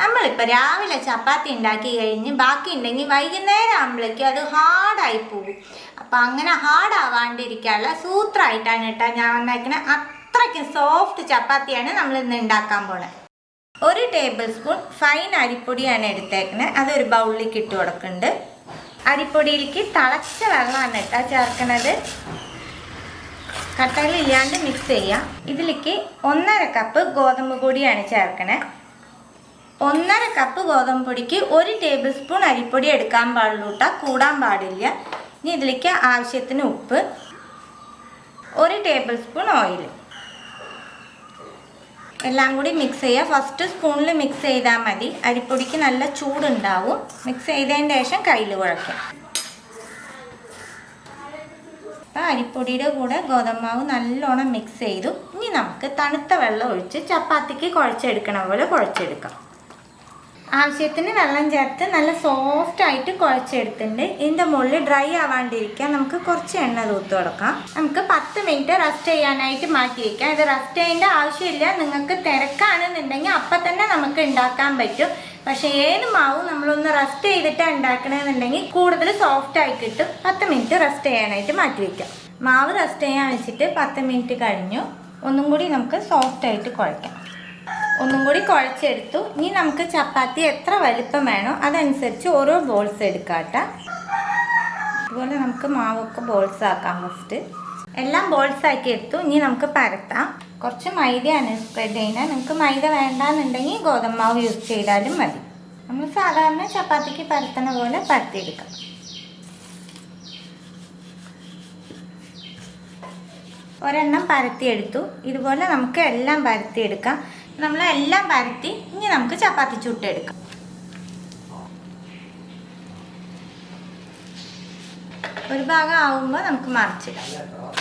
നമ്മളിപ്പോൾ രാവിലെ ചപ്പാത്തി ഉണ്ടാക്കി കഴിഞ്ഞ് ബാക്കി ഉണ്ടെങ്കിൽ വൈകുന്നേരം ആകുമ്പോഴേക്കും അത് ഹാർഡായി പോകും. അപ്പം അങ്ങനെ ഹാർഡാവാണ്ടിരിക്കാനുള്ള സൂത്രമായിട്ടാണ് കേട്ടോ ഞാൻ വന്നേക്കണേ. അത്രയ്ക്കും സോഫ്റ്റ് ചപ്പാത്തിയാണ് നമ്മൾ ഇന്ന് ഉണ്ടാക്കാൻ പോണത് ഒരു ടേബിൾ സ്പൂൺ ഫൈൻ അരിപ്പൊടിയാണ് എടുത്തേക്കണേ. അതൊരു ബൗളിലേക്ക് ഇട്ട് കൊടുക്കുന്നുണ്ട്. അരിപ്പൊടിയിലേക്ക് തിളച്ച വെള്ളമാണ് കേട്ടോ ചേർക്കണത്. കട്ടകളില്ലാണ്ട് മിക്സ് ചെയ്യാം. ഇതിലേക്ക് ഒന്നര കപ്പ് ഗോതമ്പ് പൊടിയാണ് ചേർക്കണേ. ഒന്നര കപ്പ് ഗോതമ്പ് പൊടിക്ക് ഒരു ടേബിൾ സ്പൂൺ അരിപ്പൊടി എടുക്കാൻ പാടുള്ളൂ കേട്ടോ കൂടാൻ പാടില്ല. ഇനി ഇതിലേക്ക് ആവശ്യത്തിന് ഉപ്പ്. ഒരു ടേബിൾ സ്പൂൺ ഓയിൽ എല്ലാം കൂടി മിക്സ് ചെയ്യുക ഫസ്റ്റ് സ്പൂണിൽ മിക്സ് ചെയ്താൽ മതി. അരിപ്പൊടിക്ക് നല്ല ചൂടുണ്ടാവും. മിക്സ് ചെയ്തതിന് ശേഷം കയ്യിൽ കുഴയ്ക്കാം. അപ്പോൾ അരിപ്പൊടിയുടെ കൂടെ ഗോതമ്പാവ് നല്ലോണം മിക്സ് ചെയ്തു. ഇനി നമുക്ക് തണുത്ത വെള്ളം ഒഴിച്ച് ചപ്പാത്തിക്ക് കുഴച്ചെടുക്കണ പോലെ കുഴച്ചെടുക്കാം. ആവശ്യത്തിന് വെള്ളം ചേർത്ത് നല്ല സോഫ്റ്റ് ആയിട്ട് കുഴച്ചെടുത്തിട്ടുണ്ട്. ഇതിന്റെ മുകളിൽ ഡ്രൈ ആവാണ്ടിരിക്കാൻ നമുക്ക് കുറച്ച് എണ്ണ തൂത്ത് കൊടുക്കാം. നമുക്ക് പത്ത് മിനിറ്റ് റസ്റ്റ് ചെയ്യാനായിട്ട് മാറ്റി വയ്ക്കാം ഇത് റസ്റ്റ് ചെയ്യേണ്ട ആവശ്യമില്ല. നിങ്ങൾക്ക് തിരക്കാണെന്നുണ്ടെങ്കിൽ അപ്പം തന്നെ നമുക്ക് ഉണ്ടാക്കാൻ പറ്റും. പക്ഷേ ഏത് മാവ് നമ്മളൊന്ന് റസ്റ്റ് ചെയ്തിട്ട് ഉണ്ടാക്കണമെന്നുണ്ടെങ്കിൽ കൂടുതൽ സോഫ്റ്റ് ആയി കിട്ടും. പത്ത് മിനിറ്റ് റസ്റ്റ് ചെയ്യാനായിട്ട് മാറ്റി വയ്ക്കാം മാവ് റസ്റ്റ് ചെയ്യാൻ വെച്ചിട്ട് പത്ത് മിനിറ്റ് കഴിഞ്ഞു. ഒന്നും കൂടി നമുക്ക് സോഫ്റ്റ് ആയിട്ട് കുഴയ്ക്കാം. ഒന്നും കൂടി കുഴച്ചെടുത്തു. ഇനി നമുക്ക് ചപ്പാത്തി എത്ര വലിപ്പം വേണോ അതനുസരിച്ച് ഓരോ ബോൾസ് എടുക്കാട്ട അതുപോലെ നമുക്ക് മാവൊക്കെ ബോൾസ് ആക്കാം ഫസ്റ്റ് എല്ലാം ബോൾസ് ആക്കി എടുത്തു. ഇനി നമുക്ക് പരത്താം. കുറച്ച് മൈദയാണ് സ്പ്രെഡ് ചെയ്യുന്നത്. നിങ്ങൾക്ക് മൈദ വേണ്ടാന്നുണ്ടെങ്കിൽ ഗോതമ്പ് മാവ് യൂസ് ചെയ്താലും മതി. നമ്മൾ സാധാരണ ചപ്പാത്തിക്ക് പരത്തണ പോലെ പരത്തിയെടുക്കാം. ഒരെണ്ണം പരത്തിയെടുത്തു. ഇതുപോലെ നമുക്ക് എല്ലാം പരത്തിയെടുക്കാം. നമ്മൾ എല്ലാം പരത്തി ഇനി നമുക്ക് ചപ്പാത്തി ചുട്ടെടുക്കാം. ഒരു ഭാഗം ആവുമ്പോൾ നമുക്ക് മറിച്ചിടാം.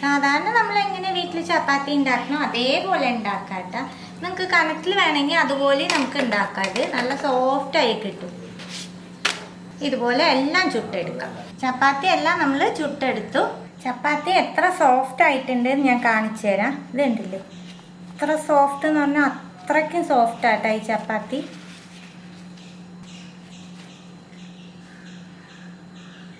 സാധാരണ നമ്മൾ എങ്ങനെ വീട്ടിൽ ചപ്പാത്തി ഉണ്ടാക്കണോ അതേപോലെ ഉണ്ടാക്കാട്ട. നമുക്ക് കണക്കിൽ വേണമെങ്കിൽ അതുപോലെ നമുക്ക് ഉണ്ടാക്കാത് നല്ല സോഫ്റ്റ് ആയി കിട്ടും. ഇതുപോലെ എല്ലാം ചുട്ടെടുക്കാം. ചപ്പാത്തി എല്ലാം നമ്മൾ ചുട്ടെടുത്തു. ചപ്പാത്തി എത്ര സോഫ്റ്റ് ആയിട്ടുണ്ട് ഞാൻ കാണിച്ചു തരാം. ഇതുണ്ടല്ലേ? എത്ര സോഫ്റ്റ് എന്ന് പറഞ്ഞാൽ അത്രയ്ക്കും സോഫ്റ്റ് ആട്ടോ ഈ ചപ്പാത്തി.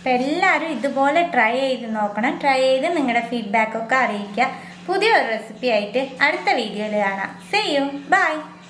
അപ്പം എല്ലാവരും ഇതുപോലെ ട്രൈ ചെയ്ത് നോക്കണം. ട്രൈ ചെയ്ത് നിങ്ങളുടെ ഫീഡ്ബാക്കൊക്കെ അറിയിക്കുക. പുതിയൊരു റെസിപ്പി ആയിട്ട് അടുത്ത വീഡിയോയിൽ കാണാം. Say you by